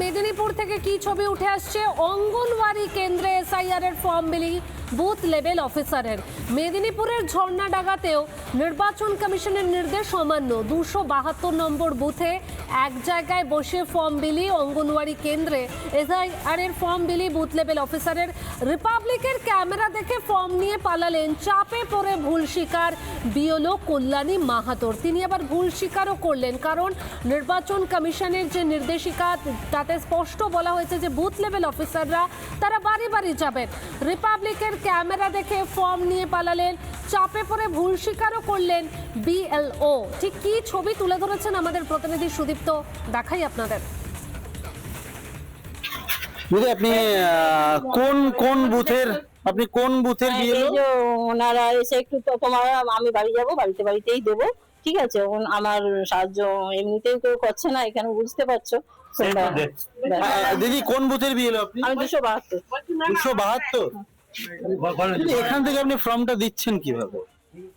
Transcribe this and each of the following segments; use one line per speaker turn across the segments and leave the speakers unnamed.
মেদিনীপুর থেকে কি ছবি উঠে আসছে? অঙ্গনওয়াড়ি কেন্দ্রে এসআইআর এর ফর্ম বিলি বুথ লেভেল অফিসারের মেদিনীপুরের ঝর্ণাডাঙ্গাতেও নির্বাচন কমিশনের নির্দেশ অমান্য। দুশো বাহাত্তর নম্বর বুথে এক জায়গায় বসে ফর্ম বিলি, অঙ্গনওয়াড়ি কেন্দ্রে এসআইআর এর ফর্ম বিলি বুথ লেভেল অফিসারের রিপাবলিকের ক্যামেরা দেখে ফর্ম নিয়ে পালালেন। চাপে পড়ে ভুল স্বীকার বিওলো কল্যাণী মাহাতোর। তিনি আবার ভুল স্বীকারও করলেন, কারণ নির্বাচন কমিশনের যে নির্দেশিকা, তাতে স্পষ্ট বলা হয়েছে যে বুথ লেভেল অফিসাররা তারা বাড়ি বাড়ি যাবেন। রিপাবলিকের ক্যামেরা দেখে ফর্ম নিয়ে পালালেন চাপে পড়ে ভুল স্বীকারও করলেন বিএলও ঠিক কি ছবি তুলে ধরেছেন আমাদের প্রতিনিধি সুদীপ্ত? দেখাই আপনাদের।
আপনি আহ, কোন কোন বুথের আপনি কোন বুথের
হ্যাঁ,
বিএলও
ওনারা এসে একটু তো তোমার আমি বাড়ি যাব বাড়িতে বাড়িতেই দেবো। ঠিক আছে ওন- আমার সাহায্য এমনিতেই কেউ করছে না এখানে বুঝতে পারছ
দিদি কোন বুথের বিয়ে আপনি
আমি দুশো বাহাত্তর
দুশো বাহাত্তর এখান থেকে আপনি ফর্মটা দিচ্ছেন কীভাবে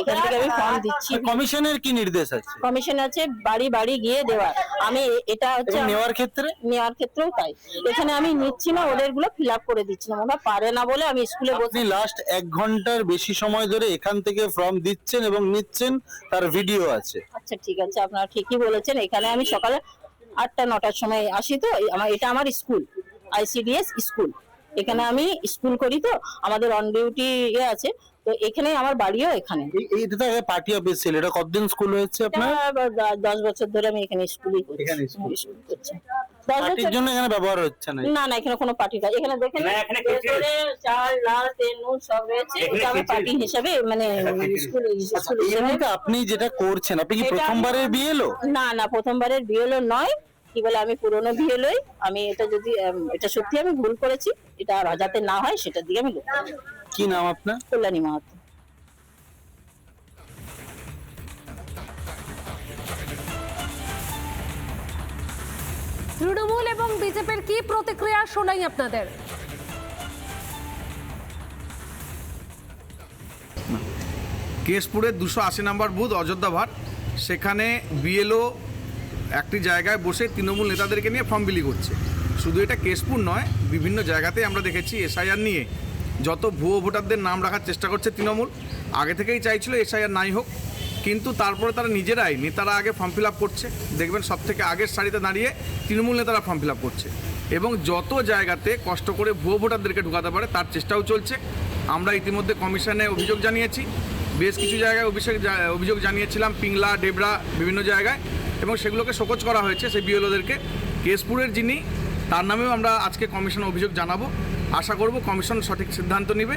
এখান থেকে আমি ফর্ম দিচ্ছি।
কমিশনের কি নির্দেশ আছে?
কমিশন আছে বাড়ি বাড়ি গিয়ে দেওয়ার। আমি এটা হচ্ছে
নেওয়ার ক্ষেত্রে?
নেওয়ার ক্ষেত্রেও তাই। এখানে আমি নিচ্ছি না ওদেরগুলো ফিল আপ করে দিচ্ছি না। ওরা পারে না বলে আমি স্কুলে
আপনি লাস্ট এক ঘণ্টার বেশি সময় ধরে এখান থেকে ফর্ম দিচ্ছেন এবং নিচ্ছেন তার ভিডিও আছে।
আচ্ছা ঠিক আছে আপনারা ঠিকই বলেছেন। এখানে আমি সকালে আটটা নটার সময় আসি তো। আমার এটা আমার স্কুল আইসিডিএস স্কুল। এখানে আমি স্কুল করি তো আমাদের অন ডিউটি ইয়ে আছে তো এখানে আমার বাড়িও এখানে।
এই- এই- এটা তো পার্টি অফিস ছিল এটা কতদিন স্কুল হয়েছে আপনার?
দশ বছর ধরে আমি এখানে স্কুলই করছি।
এখানে স্কুল।
করছি।
পার্টির জন্য এখানে ব্যবহার হচ্ছে না?
না না এখানে কোনো পার্টি না। এখানে দেখেন ভেতরে চাল লাল তেল নুন সব রয়েছে। এটা আমি পার্টি হিসেবে মানে স্কুল
আচ্ছা,
স্কুল
আপনি যেটা করছেন আপনি কি প্রথমবারের বিএলও
না না প্রথমবারের বিএলও নয়। কি বলে আমি পুরনো লই আমি এটা যদি এটা সত্যি আমি ভুল করেছি এটা আর যাতে না হয় সেটার দিকে আমি
কি নাম আপনার?
কল্যাণী মাহাতো।
তৃণমূল এবং বিজেপির কি প্রতিক্রিয়া শোনাই আপনাদের?
কেশপুরের দুশো আশি নম্বর বুথ অযোধ্যা ভাট সেখানে বিএলও একটি জায়গায় বসে তৃণমূল নেতাদেরকে নিয়ে ফর্ম বিলি করছে শুধু এটা কেশপুর নয়, বিভিন্ন জায়গাতেই আমরা দেখেছি এসআইআর নিয়ে যত ভুয়ো ভোটারদের নাম রাখার চেষ্টা করছে তৃণমূল, আগে থেকেই চাইছিল এসআইআর নাই হোক। কিন্তু তারপরে তারা নিজেরাই নেতারা আগে ফর্ম ফিল আপ করছে। দেখবেন সব থেকে আগের সারিতে দাঁড়িয়ে তৃণমূল নেতারা ফর্ম ফিল আপ করছে। এবং যত জায়গাতে কষ্ট করে ভুয়ো ভোটারদেরকে ঢুকাতে পারে, তার চেষ্টাও চলছে। আমরা ইতিমধ্যে কমিশনে অভিযোগ জানিয়েছি। বেশ কিছু জায়গায় অভিষেক, অভিযোগ জানিয়েছিলাম, পিংলা, ডেবরা, বিভিন্ন জায়গায়। এবং সেগুলোকে শোকজ করা হয়েছে সেই বিএলওদেরকে। কেশপুরের যিনি, তার নামেও আমরা আজকে কমিশন অভিযোগ জানাব। আশা করব কমিশন সঠিক সিদ্ধান্ত নেবে।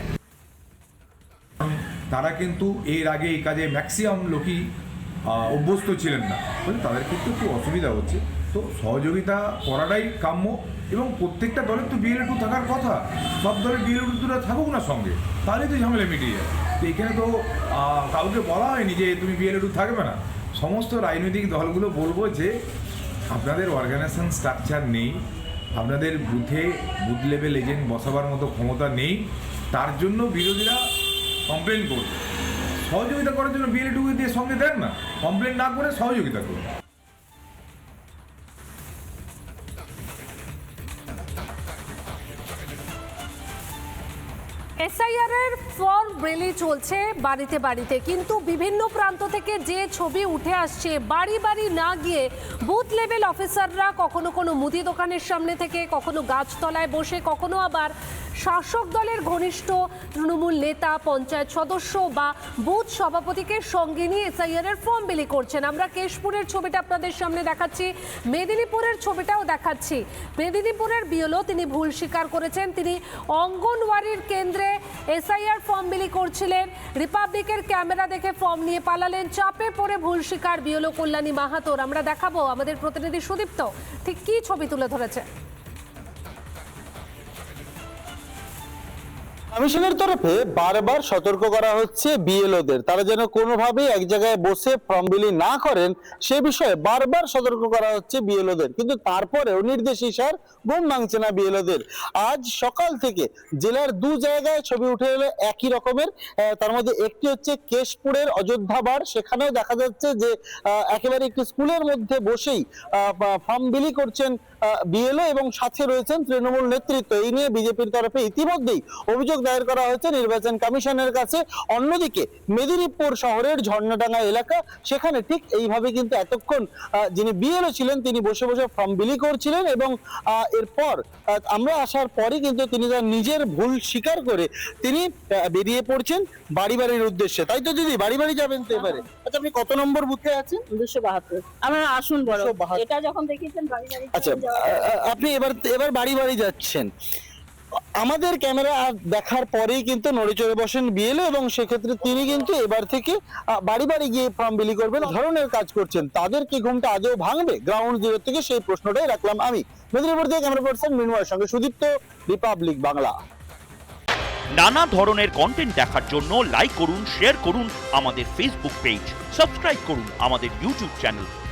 তারা কিন্তু এর আগে এই কাজে ম্যাক্সিমাম লোকই অভ্যস্ত ছিলেন না। তাদের কিন্তু একটু অসুবিধা হচ্ছে। তো সহযোগিতা করাটাই কাম্য এবং প্রত্যেকটা দলের তো বিএলএ টু থাকার কথা। সব দলের বিএলএ টুরা থাকুক না সঙ্গে। তাহলেই তো ঝামেলা মিটিয়ে যায়। তো এখানে তো কাউকে বলা হয়নি যে তুমি বিএলএ টু থাকবে না। সমস্ত রাজনৈতিক দলগুলো বলব যে আপনাদের অর্গানাইজেশন স্ট্রাকচার নেই, আপনাদের বুথে বুথ লেভেল এজেন্ট বসাবার মতো ক্ষমতা নেই, তার জন্য বিরোধীরা কমপ্লেন করবে। সহযোগিতা করার জন্য বিএলএ টুকে দিয়ে সঙ্গে দেন না কমপ্লেন না করে সহযোগিতা করুন।
এসআইআর এর ফর্ম রেলি চলছে বাড়িতে বাড়িতে। কিন্তু বিভিন্ন প্রান্ত থেকে যে ছবি উঠে আসছে, বাড়ি বাড়ি না গিয়ে বুথ লেভেল অফিসাররা কখনো কোনো মুদি দোকানের সামনে থেকে, কখনো গাছতলায় বসে, কখনো আবার শাসক দলের ঘনিষ্ঠ তৃণমূল নেতা, পঞ্চায়েত সদস্য বা বুথ সভাপতিকে সঙ্গে নিয়ে এসআইআর এর ফর্ম বিলি করছেন। আমরা কেশপুরের ছবিটা আপনাদের সামনে দেখাচ্ছি, মেদিনীপুরের ছবিটাও দেখাচ্ছি। মেদিনীপুরের বিওলো তিনি ভুল স্বীকার করেছেন। তিনি অঙ্গনওয়াড়ির কেন্দ্রে এসআইআর ফর্ম বিলি করছিলেন। রিপাবলিকের ক্যামেরা দেখে ফর্ম নিয়ে পালালেন, চাপে পড়ে ভুল শিকার বিয়লো কল্যাণী মাহাতোর। আমরা দেখাবো আমাদের প্রতিনিধি সুদীপ্ত, ঠিক কি ছবি তুলে ধরেছে?
কমিশনের তরফে বারবার সতর্ক করা হচ্ছে বিএলওদের। তারা যেন কোনোভাবেই এক জায়গায় বসে ফর্ম বিলি না করেন, সে বিষয়ে বারবার সতর্ক করা হচ্ছে বিএলওদের। কিন্তু তারপরেও নির্দেশ ইশার ঘুম ভাঙছে না বিএলওদের। আজ সকাল থেকে জেলার দু জায়গায় ছবি উঠে এলো একই রকমের। তার মধ্যে একটি হচ্ছে কেশপুরের অযোধ্যাবার সেখানেও দেখা যাচ্ছে যে একেবারে একটি স্কুলের মধ্যে বসেই ফর্ম বিলি করছেন বিএলও এবং সাথে রয়েছেন তৃণমূল নেতৃত্ব। এই নিয়ে বিজেপির তরফে ইতিমধ্যেই অভিযোগ দায়ের করা হয়েছে নির্বাচন কমিশনের কাছে। অন্যদিকে মেদিনীপুর শহরের ঝর্ণাডাঙ্গা এলাকা সেখানে ঠিক এইভাবে কিন্তু এতক্ষণ যিনি বিএলও ছিলেন তিনি বসে বসে ফর্ম বিলি করছিলেন এবং এরপর আমরা আসার পরই কিন্তু তিনি তার নিজের ভুল স্বীকার করে তিনি বেরিয়ে পড়ছেন বাড়ি বাড়ির উদ্দেশ্যে। তাই তো দিদি বাড়ি বাড়ি যাবেন তো এবারে? আচ্ছা আপনি কত নম্বর বুথে আছেন?
দুশো বাহাত্তর। আমার আসুন বড় এটা যখন দেখিয়েছেন বাড়ি বাড়ি
আচ্ছা আপনি এবার এবার বাড়ি বাড়ি যাচ্ছেন। আমাদের ক্যামেরা দেখার পরেই কিন্তু নড়ে চড়ে বসেন বিএলও এবং সেক্ষেত্রে তিনি কিন্তু এবার থেকে বাড়ি বাড়ি গিয়ে ফর্ম বিলি করবেন, ধরনের কাজ করছেন। তাদের কি ঘুমটা আজও ভাঙবে? গ্রাউন্ড জিরো থেকে সেই প্রশ্নটাই রাখলাম আমি। মেদিনীপুর থেকে ক্যামেরা পার্সন মিনময়ের সঙ্গে সুদীপ্ত, রিপাবলিক বাংলা।
নানা ধরনের কন্টেন্ট দেখার জন্য লাইক করুন শেয়ার করুন আমাদের ফেসবুক পেজ সাবস্ক্রাইব করুন আমাদের ইউটিউব চ্যানেল